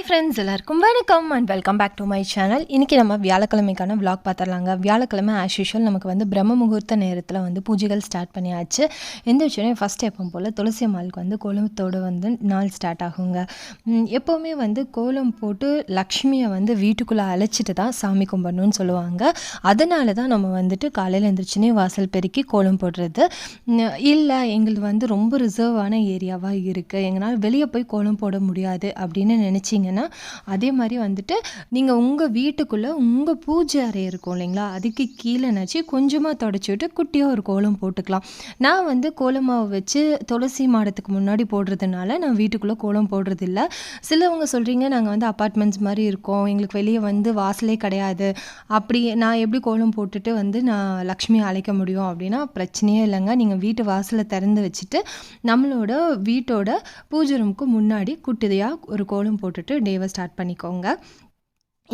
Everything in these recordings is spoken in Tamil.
ஹாய் ஃப்ரெண்ட்ஸ் எல்லாருக்கும் வணக்கம் and welcome back to my channel இன்றைக்கி நம்ம வியாழக்கிழமைக்கான விளாக் பார்த்துடலாங்க. வியாழக்கிழமை ஆஸ் யூஷுவல் நமக்கு வந்து பிரம்ம முகூர்த்த நேரத்தில் வந்து பூஜைகள் ஸ்டார்ட் பண்ணியாச்சு. எந்த விஷயம் ஃபஸ்ட் எப்பவும் போல் துளசி அம்மாளுக்கு வந்து கோலத்தோடு வந்து நாள் ஸ்டார்ட் ஆகுங்க. எப்போவுமே வந்து கோலம் போட்டு லக்ஷ்மியை வந்து வீட்டுக்குள்ளே அழைச்சிட்டு தான் சாமி கும்பிடணும்னு சொல்லுவாங்க. அதனால தான் நம்ம வந்துட்டு காலையில் எழுந்திரிச்சுனே வாசல் பெருக்கி கோலம் போடுறது. இல்லை எங்களுக்கு வந்து ரொம்ப ரிசர்வான ஏரியாவாக இருக்குது எங்களால் வெளியே போய் கோலம் போட முடியாது அப்படின்னு நினச்சிங்க பார்த்தீங்கன்னா அதே மாதிரி வந்துட்டு நீங்கள் உங்கள் வீட்டுக்குள்ளே உங்கள் பூஜை அறை இருக்கும் இல்லைங்களா? அதுக்கு கீழே நச்சு கொஞ்சமாக தொடச்சி விட்டு குட்டியாக ஒரு கோலம் போட்டுக்கலாம். நான் வந்து கோலம் மாவு வச்சு துளசி மாடத்துக்கு முன்னாடி போடுறதுனால நான் வீட்டுக்குள்ளே கோலம் போடுறதில்ல. சிலவங்க சொல்கிறீங்க நாங்கள் வந்து அப்பார்ட்மெண்ட்ஸ் மாதிரி இருக்கோம். எங்களுக்கு வெளியே வந்து வாசலே கிடையாது. அப்படி நான் எப்படி கோலம் போட்டுட்டு வந்து நான் லக்ஷ்மியை அழைக்க முடியும்? அப்படின்னா பிரச்சனையே இல்லைங்க. நீங்கள் வீட்டு வாசலை திறந்து வச்சுட்டு நம்மளோட வீட்டோட பூஜை ரூமுக்கு முன்னாடி குட்டியாக ஒரு கோலம் போட்டுட்டு டேவை ஸ்டார்ட் பண்ணிக்கோங்க.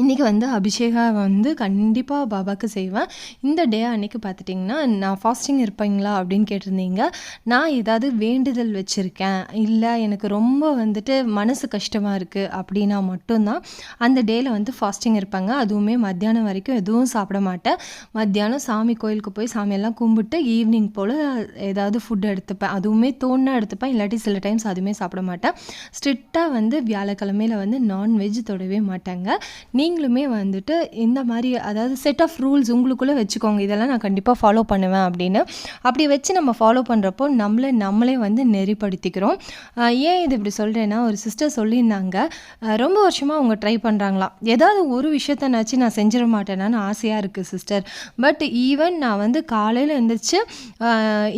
இன்றைக்கி வந்து அபிஷேகா வந்து கண்டிப்பாக பாபாவுக்கு செய்வேன். இந்த டே அன்னைக்கு பார்த்துட்டிங்கன்னா நான் ஃபாஸ்டிங் இருப்பீங்களா அப்படின்னு கேட்டிருந்தீங்க. நான் ஏதாவது வேண்டுதல் வச்சுருக்கேன். இல்லை எனக்கு ரொம்ப வந்துட்டு மனசு கஷ்டமாக இருக்குது அப்படின்னா மட்டும்தான். அந்த டேயில் வந்து ஃபாஸ்டிங் இருப்பாங்க. அதுவுமே மத்தியானம் வரைக்கும் எதுவும் சாப்பிட மாட்டேன். மத்தியானம் சாமி கோயிலுக்கு போய் சாமியெல்லாம் கும்பிட்டு ஈவினிங் போல் ஏதாவது ஃபுட் எடுத்துப்பேன். அதுவுமே தோணுனா எடுத்துப்பேன். இல்லாட்டி சில டைம்ஸ் அதுவுமே சாப்பிட மாட்டேன். ஸ்ட்ரிக்டாக வந்து வியாழக்கிழமையில் வந்து நான்வெஜ் தொடவே மாட்டாங்க. நீங்களுமே வந்துட்டு இந்த மாதிரி அதாவது செட் ஆஃப் ரூல்ஸ் உங்களுக்குள்ளே வச்சுக்கோங்க. இதெல்லாம் நான் கண்டிப்பாக ஃபாலோ பண்ணுவேன் அப்படின்னு. அப்படி வச்சு நம்ம ஃபாலோ பண்ணுறப்போ நம்மளை நம்மளே வந்து நெறிப்படுத்திக்கிறோம். ஏன் இது இப்படி சொல்கிறேன்னா ஒரு சிஸ்டர் சொல்லியிருந்தாங்க ரொம்ப வருஷமாக அவங்க ட்ரை பண்ணுறாங்களாம் ஏதாவது ஒரு விஷயத்த நினச்சி நான் செஞ்சிட மாட்டேனான்னு ஆசையாக இருக்குது சிஸ்டர் பட் ஈவன் நான் வந்து காலையில் எழுந்திரிச்சு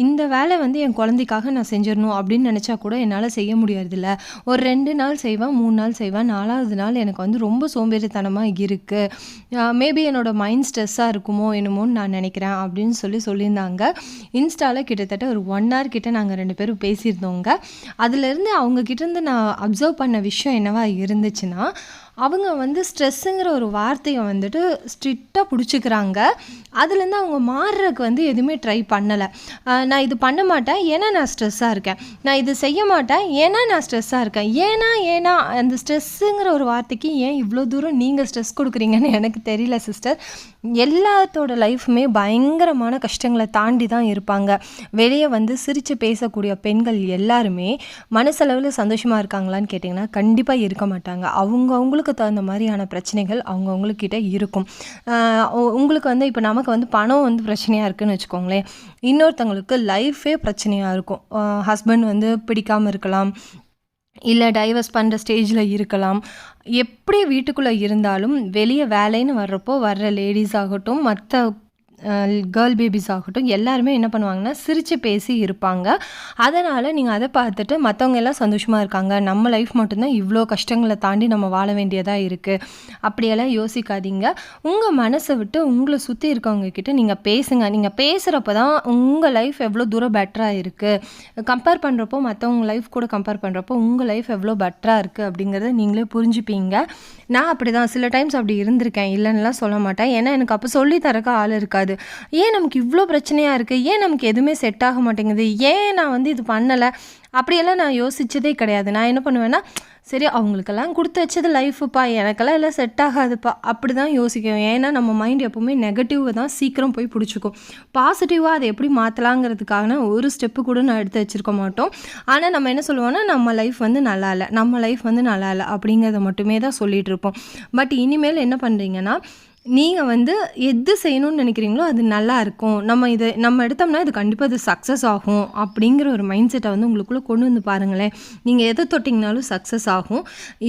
இந்த வேலை வந்து என் குழந்தைக்காக நான் செஞ்சிடணும் அப்படின்னு நினச்சா கூட என்னால் செய்ய முடியறதில்ல. ஒரு ரெண்டு நாள் செய்வேன் மூணு நாள் செய்வேன் நாலாவது நாள் எனக்கு வந்து ரொம்ப சோம்பேறித்தனமாக இருக்குது மேபி என்னோடய மைண்ட் ஸ்ட்ரெஸ்ஸாக இருக்குமோ என்னமோன்னு நான் நினைக்கிறேன் அப்படின்னு சொல்லி சொல்லியிருந்தாங்க. இன்ஸ்டாவில் கிட்டத்தட்ட ஒரு ஒன் ஹவர் கிட்ட நாங்கள் ரெண்டு பேரும் பேசியிருந்தோங்க. அதுலேருந்து அவங்க கிட்டேருந்து நான் அப்சர்வ் பண்ண விஷயம் என்னவா இருந்துச்சுன்னா அவங்க வந்து ஸ்ட்ரெஸ்ஸுங்கிற ஒரு வார்த்தையை வந்துட்டு ஸ்ட்ரிக்டாக பிடிச்சிக்கிறாங்க. அதுலேருந்து அவங்க மாறுறதுக்கு வந்து எதுவுமே ட்ரை பண்ணலை. நான் இது பண்ண மாட்டேன் ஏன்னா நான் ஸ்ட்ரெஸ்ஸாக இருக்கேன். நான் இது செய்ய மாட்டேன் ஏன்னா நான் ஸ்ட்ரெஸ்ஸாக இருக்கேன். ஏன்னா ஏன்னா அந்த ஸ்ட்ரெஸ்ஸுங்கிற ஒரு வார்த்தைக்கு ஏன் இவ்வளோ தூரம் நீங்கள் ஸ்ட்ரெஸ் கொடுக்குறீங்கன்னு எனக்கு தெரியல சிஸ்டர் எல்லாத்தோட லைஃப்புமே பயங்கரமான கஷ்டங்களை தாண்டி தான் இருப்பாங்க. வெளியே வந்து சிரித்து பேசக்கூடிய பெண்கள் எல்லாருமே மனசளவில் சந்தோஷமாக இருக்காங்களான்னு கேட்டிங்கன்னா கண்டிப்பாக இருக்க மாட்டாங்க. அவங்கவுங்களுக்கு அவங்களுக்கு தகுந்த மாதிரியான பிரச்சனைகள் அவங்க இருக்கும். உங்களுக்கு வந்து இப்போ நமக்கு வந்து பணம் வந்து பிரச்சனையாக இருக்குதுன்னு வச்சுக்கோங்களேன். இன்னொருத்தவங்களுக்கு லைஃபே பிரச்சனையாக இருக்கும். ஹஸ்பண்ட் வந்து பிடிக்காமல் இருக்கலாம். இல்லை டைவர்ஸ் பண்ணுற ஸ்டேஜில் இருக்கலாம். எப்படி வீட்டுக்குள்ளே இருந்தாலும் வெளியே வேலைன்னு வர்றப்போ வர்ற லேடிஸ் ஆகட்டும் மற்ற கேர்ள் பேபிஸ் ஆகட்டும் எல்லாருமே என்ன பண்ணுவாங்கன்னா சிரித்து பேசி இருப்பாங்க. அதனால் நீங்கள் அதை பார்த்துட்டு மற்றவங்க எல்லாம் சந்தோஷமாக இருக்காங்க. நம்ம லைஃப் மட்டும்தான் இவ்வளோ கஷ்டங்களை தாண்டி நம்ம வாழ வேண்டியதாக இருக்குது அப்படியெல்லாம் யோசிக்காதீங்க. உங்கள் மனசை விட்டு உங்களை சுற்றி இருக்கவங்க கிட்ட நீங்கள் பேசுங்க. நீங்கள் பேசுகிறப்ப தான் உங்கள் லைஃப் எவ்வளோ தூரம் பெட்டராக இருக்குது கம்பேர் பண்ணுறப்போ மற்றவங்க லைஃப் கூட கம்பேர் பண்ணுறப்போ உங்கள் லைஃப் எவ்வளோ பெட்டராக இருக்குது அப்படிங்கிறத நீங்களே புரிஞ்சுப்பீங்க. நான் அப்படி தான் சில டைம்ஸ் அப்படி இருந்திருக்கேன். இல்லைன்னுலாம் சொல்ல மாட்டேன். ஏன்னா எனக்கு அப்போ சொல்லி தரக்க ஆள் இருக்காது. ஏன் நமக்கு இவ்வளோ பிரச்சனையாக இருக்குது ஏன் நமக்கு எதுவுமே செட் ஆக மாட்டேங்குது? ஏன் நான் வந்து இது பண்ணலை? அப்படியெல்லாம் நான் யோசித்ததே கிடையாது. நான் என்ன பண்ணுவேன்னா சரி அவங்களுக்கெல்லாம் கொடுத்து வச்சது லைஃபுப்பா எனக்கெல்லாம் எல்லாம் செட் ஆகாதுப்பா. அப்படி தான் யோசிக்கும். ஏன்னா நம்ம மைண்ட் எப்போவுமே நெகட்டிவாக தான் சீக்கிரம் போய் பிடிச்சிக்கும். பாசிட்டிவாக அதை எப்படி மாற்றலாங்கிறதுக்கான ஒரு ஸ்டெப்பு கூட நான் எடுத்து வச்சிருக்க மாட்டோம். ஆனால் நம்ம என்ன சொல்லுவோம்னா நம்ம லைஃப் வந்து நல்லா இல்லை. நம்ம லைஃப் வந்து நல்லா இல்லை அப்படிங்கிறத மட்டுமே தான் சொல்லிகிட்டு இருப்போம். பட் இனிமேல் என்ன பண்ணுறீங்கன்னா நீங்கள் வந்து எது செய்யணும்னு நினைக்கிறீங்களோ அது நல்லா இருக்கும். நம்ம இதை நம்ம எடுத்தோம்னா இது கண்டிப்பாக இது சக்ஸஸ் ஆகும் அப்படிங்கிற ஒரு மைண்ட் செட்டை வந்து உங்களுக்குள்ளே கொண்டு வந்து பாருங்களேன். நீங்கள் எதை தொட்டிங்கனாலும் சக்ஸஸ் ஆகும்.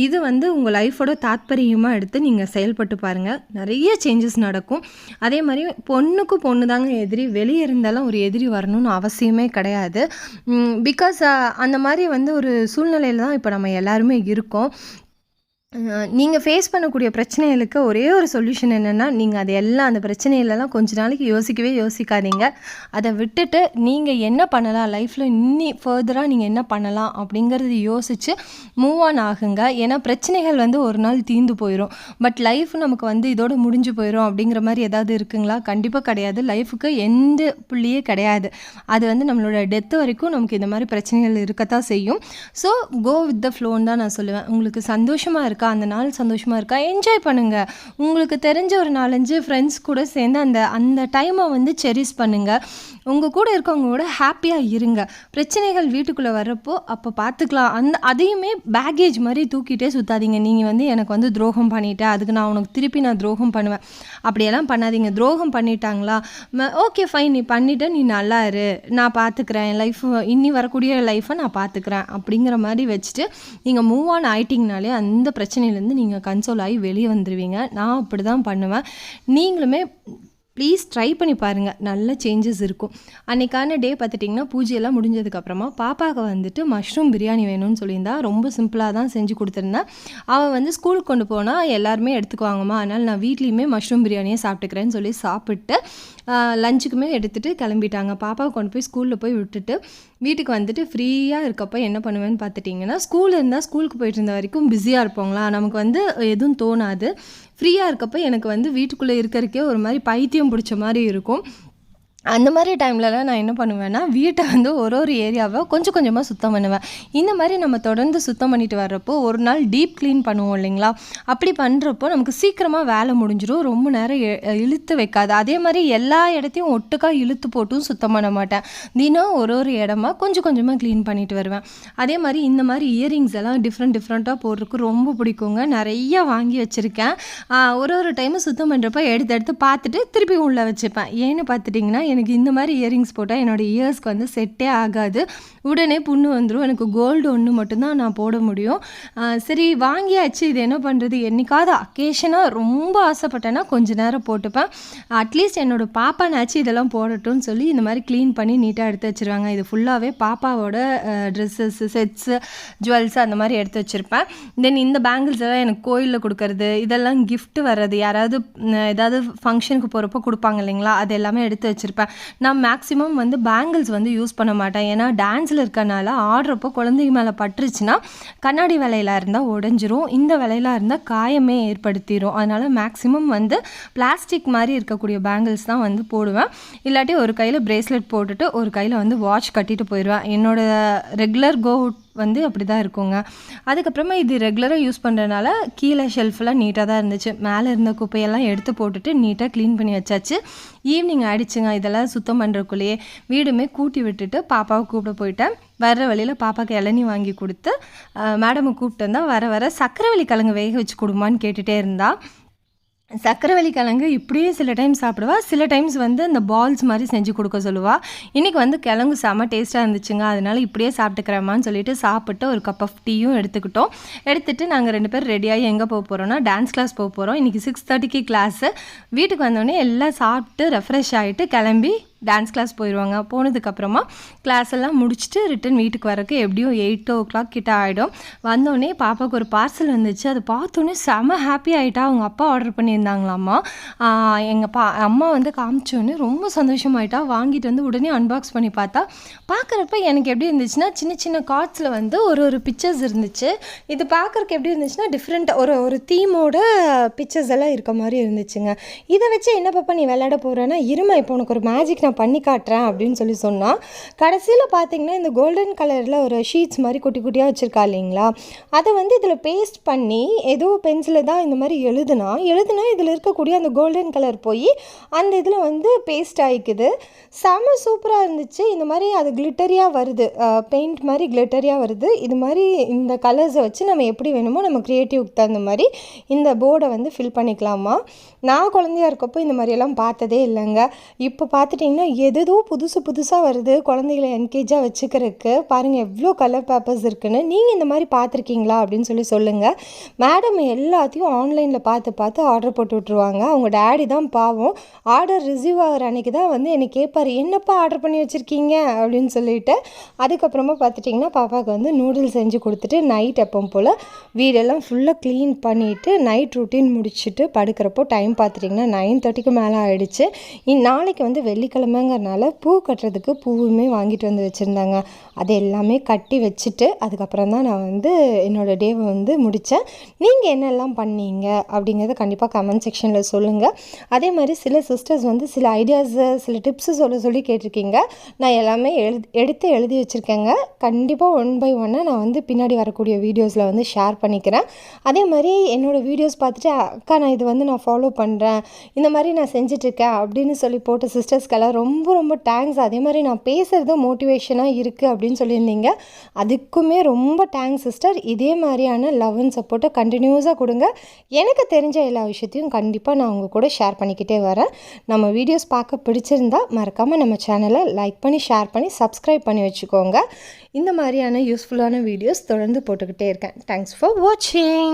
இது வந்து உங்கள் லைஃபோட தாத்பரியமாக எடுத்து நீங்கள் செயல்பட்டு பாருங்கள் நிறைய சேஞ்சஸ் நடக்கும். அதே மாதிரி பொண்ணுக்கு பொண்ணு தாங்க எதிரி. வெளியே இருந்தாலும் ஒரு எதிரி வரணும்னு அவசியமே கிடையாது. பிகாஸ் அந்த மாதிரி வந்து ஒரு சூழ்நிலையில் தான் இப்போ நம்ம எல்லாருமே இருக்கோம். நீங்கள் ஃபேஸ் பண்ணக்கூடிய பிரச்சனைகளுக்கு ஒரே ஒரு சொல்யூஷன் என்னென்னா நீங்கள் அது எல்லாம் அந்த பிரச்சனைகளெல்லாம் கொஞ்ச நாளைக்கு யோசிக்கவே யோசிக்காதீங்க. அதை விட்டுட்டு நீங்கள் என்ன பண்ணலாம்? லைஃப்பில் இன்னி ஃபர்தராக நீங்கள் என்ன பண்ணலாம்? அப்படிங்கிறது யோசித்து மூவ் ஆன் ஆகுங்க. ஏன்னா பிரச்சனைகள் வந்து ஒரு நாள் தீந்து போயிடும் பட் லைஃப் நமக்கு வந்து இதோட முடிஞ்சு போயிடும் அப்படிங்கிற மாதிரி ஏதாவது இருக்குங்களா? கண்டிப்பாக கிடையாது. லைஃபுக்கு எந்த புள்ளியே கிடையாது. அது வந்து நம்மளோட டெத்து வரைக்கும் நமக்கு இந்த மாதிரி பிரச்சனைகள் இருக்கத்தான் செய்யும். ஸோ கோ வித் த ஃப்ளோன்னு தான் நான் சொல்லுவேன். உங்களுக்கு சந்தோஷமாக இருக்கு இருக்கா? அந்த நாள் சந்தோஷமாக இருக்கா? என்ஜாய் பண்ணுங்கள் உங்களுக்கு தெரிஞ்ச ஒரு நாலஞ்சு ஃப்ரெண்ட்ஸ் கூட சேர்ந்து அந்த அந்த டைமை வந்து செரிஸ் பண்ணுங்கள் உங்கள் கூட இருக்கவங்களோட ஹாப்பியாக இருங்க. பிரச்சனைகள் வீட்டுக்குள்ளே வர்றப்போ அப்போ பார்த்துக்கலாம் அந்த அதையுமே பேகேஜ் மாதிரி தூக்கிட்டே சுத்தாதீங்க. நீங்கள் வந்து எனக்கு வந்து துரோகம் பண்ணிட்டேன் அதுக்கு நான் உனக்கு திருப்பி நான் துரோகம் பண்ணுவேன். அப்படியெல்லாம் பண்ணாதீங்க. துரோகம் பண்ணிட்டாங்களா? ஓகே ஃபைன் நீ பண்ணிட்ட நீ நல்லா இரு. நான் பார்த்துக்கிறேன் என் லைஃப் இன்னி வரக்கூடிய லைஃப்பை நான் பார்த்துக்கிறேன் அப்படிங்கிற மாதிரி வச்சுட்டு நீங்கள் மூவ் ஆன் ஆயிட்டிங்கனாலே அந்த பிரச்சனை பிரச்சனையிலேருந்து நீங்கள் கன்சோல் ஆகி வெளியே வந்துடுவீங்க நான் அப்படி தான் பண்ணுவேன். நீங்களுமே ப்ளீஸ் ட்ரை பண்ணி பாருங்கள் நல்ல சேஞ்சஸ் இருக்கும். அன்றைக்கான டே பார்த்துட்டிங்கன்னா பூஜையெல்லாம் முடிஞ்சதுக்கப்புறமா பாப்பாவுக்கு வந்துட்டு மஷ்ரூம் பிரியாணி வேணும்னு சொல்லியிருந்தா ரொம்ப சிம்பிளாக தான் செஞ்சு கொடுத்துருந்தேன். அவள் வந்து ஸ்கூலுக்கு கொண்டு போனால் எல்லாருமே எடுத்துக்குவாங்கம்மா. அதனால் நான் வீட்லேயுமே மஷ்ரூம் பிரியாணியே சாப்பிட்டுக்கிறேன்னு சொல்லி சாப்பிட்டு லஞ்சுக்குமே எடுத்துகிட்டு கிளம்பிட்டாங்க. பாப்பாவை கொண்டு போய் ஸ்கூலில் போய் விட்டுட்டு வீட்டுக்கு வந்துட்டு ஃப்ரீயாக இருக்கப்போ என்ன பண்ணுவேன்னு பார்த்துட்டிங்கன்னா ஸ்கூல் இருந்தால் ஸ்கூலுக்கு போயிட்டு இருந்த வரைக்கும் பிஸியாக இருப்போங்களா? நமக்கு வந்து எதுவும் தோணாது. ஃப்ரீயாக இருக்கப்போ எனக்கு வந்து வீட்டுக்குள்ளே இருக்கிறதுக்கே ஒரு மாதிரி பைத்தியம் பிடிச்ச மாதிரி இருக்கும். அந்த மாதிரி டைம்லலாம் நான் என்ன பண்ணுவேன்னா வீட்டை வந்து ஒரு ஒரு ஏரியாவை கொஞ்சம் கொஞ்சமாக சுத்தம் பண்ணுவேன். இந்த மாதிரி நம்ம தொடர்ந்து சுத்தம் பண்ணிட்டு வர்றப்போ ஒரு நாள் டீப் க்ளீன் பண்ணுவோம் இல்லைங்களா? அப்படி பண்ணுறப்போ நமக்கு சீக்கிரமாக வேலை முடிஞ்சிடும் ரொம்ப நேரம் எ- இழுத்து வைக்காது. அதே மாதிரி எல்லா இடத்தையும் ஒட்டுக்கா இழுத்து போட்டும் சுத்தம் பண்ண மாட்டேன். தினம் ஒரு ஒரு இடமா கொஞ்சம் கொஞ்சமாக க்ளீன் பண்ணிட்டு வருவேன். அதே மாதிரி இந்த மாதிரி இயரிங்ஸ் எல்லாம் டிஃப்ரெண்ட் டிஃப்ரெண்ட்டாக போடுறதுக்கு ரொம்ப பிடிக்குங்க. நிறைய வாங்கி வச்சுருக்கேன். ஒரு ஒரு டைமும் சுத்தம் பண்ணுறப்ப எடுத்து எடுத்து பார்த்துட்டு திருப்பி உள்ளே வச்சுப்பேன். ஏன்னு பார்த்துட்டிங்கன்னா எனக்கு இந்த மாதிரி இயரிங்ஸ் போட்டால் என்னோட இயர்ஸ்க்கு வந்து செட்டே ஆகாது. உடனே புண்ணு வந்துடும் எனக்கு கோல்டு ஒன்று மட்டும்தான் நான் போட முடியும். சரி வாங்கியாச்சு. இது என்ன பண்ணுறது என்னைக்காவது அக்கேஷனாக ரொம்ப ஆசைப்பட்டேன்னா கொஞ்ச நேரம் போட்டுப்பேன். அட்லீஸ்ட் என்னோட பாப்பானாச்சு இதெல்லாம் போடட்டும்னு சொல்லி இந்த மாதிரி க்ளீன் பண்ணி நீட்டாக எடுத்து வச்சுருவாங்க. இது ஃபுல்லாகவே பாப்பாவோட ட்ரெஸ்ஸஸ் செட்ஸு ஜுவல்ஸ் அந்த மாதிரி எடுத்து வச்சுருப்பேன். தென் இந்த பேங்கிள்ஸ் எல்லாம் எனக்கு கோயிலில் கொடுக்கறது இதெல்லாம் கிஃப்ட் வர்றது. யாராவது ஏதாவது ஃபங்க்ஷனுக்கு போகிறப்போ கொடுப்பாங்க இல்லைங்களா? அது எல்லாமே எடுத்து வச்சுருப்பேன். நான் மேக்ஸிமம் வந்து பேங்கிள்ஸ் வந்து யூஸ் பண்ண மாட்டேன். ஏன்னா டான்ஸில் இருக்கனால ஆடுறப்போ குழந்தைங்க மேலே பட்டுருச்சுன்னா கண்ணாடி விலையில இருந்தால் உடஞ்சிரும். இந்த விலையில இருந்தால் காயமே ஏற்படுத்திடும் அதனால் மேக்ஸிமம் வந்து பிளாஸ்டிக் மாதிரி இருக்கக்கூடிய பேங்கிள்ஸ் தான் வந்து போடுவேன். இல்லாட்டி ஒரு கையில் பிரேஸ்லெட் போட்டுட்டு ஒரு கையில் வந்து வாட்ச் கட்டிட்டு போயிடுவேன். என்னோட ரெகுலர் கோ வந்து அப்படி தான் இருக்குங்க. அதுக்கப்புறமா இது ரெகுலராக யூஸ் பண்ணுறதுனால கீழே ஷெல்ஃபெல்லாம் நீட்டாக தான் இருந்துச்சு. மேலே இருந்த குப்பையெல்லாம் எடுத்து போட்டுட்டு நீட்டாக க்ளீன் பண்ணி வச்சாச்சு. ஈவினிங் ஆயிடுச்சுங்க. இதெல்லாம் சுத்தம் பண்ணுறக்குள்ளேயே வீடுமே கூட்டி விட்டுட்டு பாப்பாவை கூப்பிட போயிட்டேன். வர்ற வழியில் பாப்பாவுக்கு இளநி வாங்கி கொடுத்து மேடமை கூப்பிட்டு வந்தால் வர வர சக்கரவள்ளி கிழங்கு வேக வச்சு கொடுமான்னு கேட்டுகிட்டே இருந்தாள் சக்கரவள்ளி கிழங்கு இப்படியும் சில டைம் சாப்பிடுவா. சில டைம்ஸ் வந்து இந்த பால்ஸ் மாதிரி செஞ்சு கொடுக்க சொல்லுவா. இன்றைக்கி வந்து கிழங்கு செம டேஸ்ட்டாக இருந்துச்சுங்க. அதனால இப்படியே சாப்பிட்டுக்கிறேம்மான்னு சொல்லிட்டு சாப்பிட்டு ஒரு கப் ஆஃப் டீயும் எடுத்துக்கிட்டோம். எடுத்துகிட்டு நாங்கள் ரெண்டு பேரும் ரெடியாகி எங்கே போக போகிறோம்னா டான்ஸ் கிளாஸ் போக போகிறோம் இன்றைக்கி சிக்ஸ் தேர்ட்டிக்கு கிளாஸு வீட்டுக்கு வந்தோடனே எல்லாம் சாப்பிட்டு ரெஃப்ரெஷ் ஆகிட்டு கிளம்பி டான்ஸ் கிளாஸ் போயிடுவாங்க போனதுக்கப்புறமா கிளாஸ் எல்லாம் முடிச்சுட்டு ரிட்டன் வீட்டுக்கு வரக்கு எப்படியும் எயிட் ஓ கிளாக் கிட்ட ஆகிடும் வந்தோடனே பாப்பாவுக்கு ஒரு பார்சல் வந்துச்சு. அதை பார்த்தோன்னே செம ஹாப்பி ஆகிட்டா அவங்க அப்பா ஆர்டர் பண்ணியிருந்தாங்களாம்மா. எங்கள் பா அம்மா வந்து காமிச்சோன்னே ரொம்ப சந்தோஷமாயிட்டா. வாங்கிட்டு வந்து உடனே அன்பாக்ஸ் பண்ணி பார்த்தா. பார்க்குறப்ப எனக்கு எப்படி இருந்துச்சுன்னா சின்ன சின்ன கார்ட்ஸில் வந்து ஒரு ஒரு பிக்சர்ஸ் இருந்துச்சு. இது பார்க்குறக்கு எப்படி இருந்துச்சுன்னா டிஃப்ரெண்ட் ஒரு ஒரு தீமோட பிக்சர்ஸ் எல்லாம் இருக்க மாதிரி இருந்துச்சுங்க. இதை வச்சு என்ன பாப்பா நீ விளையாட போகிறேன்னா இருமா இப்போ உனக்கு ஒரு மேஜிக் நான் பண்ணி காட்டுறேன் அப்படின்னு சொல்லி சொன்னால் கடைசியில் பார்த்தீங்கன்னா இந்த கோல்டன் கலரில் ஒரு ஷீட்ஸ் மாதிரி குட்டி குட்டியாக வச்சுருக்கா இல்லைங்களா? அதை வந்து இதில் பேஸ்ட் பண்ணி ஏதோ பென்சிலை தான் இந்த மாதிரி எழுதுனா எழுதுனா இதில் இருக்கக்கூடிய அந்த கோல்டன் கலர் போய் அந்த இதில் வந்து பேஸ்ட் ஆகிக்குது செம சூப்பராக இருந்துச்சு. இந்த மாதிரி அது கிளிட்டரியாக வருது. பெயிண்ட் மாதிரி கிளிட்டரியாக வருது. இது மாதிரி இந்த கலர்ஸை வச்சு நம்ம எப்படி வேணுமோ நம்ம க்ரியேட்டிவ்க்கு தகுந்த மாதிரி இந்த போர்டை வந்து ஃபில் பண்ணிக்கலாமா? நான் குழந்தையா இருக்கப்போ இந்த மாதிரியெல்லாம் பார்த்ததே இல்லைங்க. இப்போ பார்த்துட்டிங்கன்னா எதேதோ புதுசு புதுசாக வருது குழந்தைகளை என்கேஜாக வச்சுக்கிறதுக்கு. பாருங்கள் எவ்வளோ கலர் பேப்பர்ஸ் இருக்குன்னு. நீங்கள் இந்த மாதிரி பார்த்துருக்கீங்களா அப்படின்னு சொல்லி சொல்லுங்கள் மேடம் எல்லாத்தையும் ஆன்லைனில் பார்த்து பார்த்து ஆர்டர் போட்டு விட்ருவாங்க அவங்க டேடி தான் பாவம். ஆர்டர் ரிசீவ் ஆகிற அன்றைக்கி தான் வந்து என்னை கேட்பாரு என்னப்பா ஆர்டர் பண்ணி வச்சுருக்கீங்க? அப்படின்னு சொல்லிட்டு அதுக்கப்புறமா பார்த்துட்டிங்கன்னா பாப்பாவுக்கு வந்து நூடுல்ஸ் செஞ்சு கொடுத்துட்டு நைட் எப்போ போல் வீடெல்லாம் ஃபுல்லாக க்ளீன் பண்ணிவிட்டு நைட் ரொட்டீன் முடிச்சுட்டு படுக்கிறப்போ டைம் பார்த்துட்டிங்கன்னா நைன் தேர்ட்டிக்கு மேலே ஆகிடுச்சு இன் நாளைக்கு வந்து வெள்ளிக்கிழமை வெள்ளிக்கிழமைங்கிறனால பூ கட்டுறதுக்கு பூவுமே வாங்கிட்டு வந்து வச்சுருந்தாங்க. அது எல்லாமே கட்டி வச்சுட்டு அதுக்கப்புறம் தான் நான் வந்து என்னோடய டேவை வந்து முடித்தேன் நீங்கள் என்னெல்லாம் பண்ணீங்க அப்படிங்கிறத கண்டிப்பாக கமெண்ட் செக்ஷனில் சொல்லுங்கள் அதே மாதிரி சில சிஸ்டர்ஸ் வந்து சில ஐடியாஸு சில டிப்ஸு சொல்ல சொல்லி கேட்டிருக்கீங்க. நான் எல்லாமே எழுதி எடுத்து எழுதி வச்சுருக்கேங்க. கண்டிப்பாக ஒன் பை ஒன்னாக நான் வந்து பின்னாடி வரக்கூடிய வீடியோஸில் வந்து ஷேர் பண்ணிக்கிறேன். அதே மாதிரி என்னோடய வீடியோஸ் பார்த்துட்டு அக்கா நான் இது வந்து நான் ஃபாலோ பண்ணுறேன் இந்த மாதிரி நான் செஞ்சிட்ருக்கேன் அப்படின்னு சொல்லி போட்ட சிஸ்டர்ஸ்க்கெல்லாம் ரொம்ப ரொம்ப தேங்க்ஸ் அதே மாதிரி நான் பேசுகிறது மோட்டிவேஷனாக இருக்குது அப்படின்னு சொல்லியிருந்தீங்க. அதுக்குமே ரொம்ப தேங்க்ஸ் சிஸ்டர் இதே மாதிரியான லவ் அண்ட் சப்போர்ட்டை கண்டினியூஸாக கொடுங்க. எனக்கு தெரிஞ்ச எல்லா விஷயத்தையும் கண்டிப்பாக நான் உங்கள் கூட ஷேர் பண்ணிக்கிட்டே வரேன். நம்ம வீடியோஸ் பார்க்க பிடிச்சிருந்தா மறக்காமல் நம்ம சேனலை லைக் பண்ணி ஷேர் பண்ணி சப்ஸ்கிரைப் பண்ணி வச்சுக்கோங்க. இந்த மாதிரியான யூஸ்ஃபுல்லான வீடியோஸ் தொடர்ந்து போட்டுக்கிட்டே இருக்கேன். தேங்க்ஸ் ஃபார் வாட்சிங்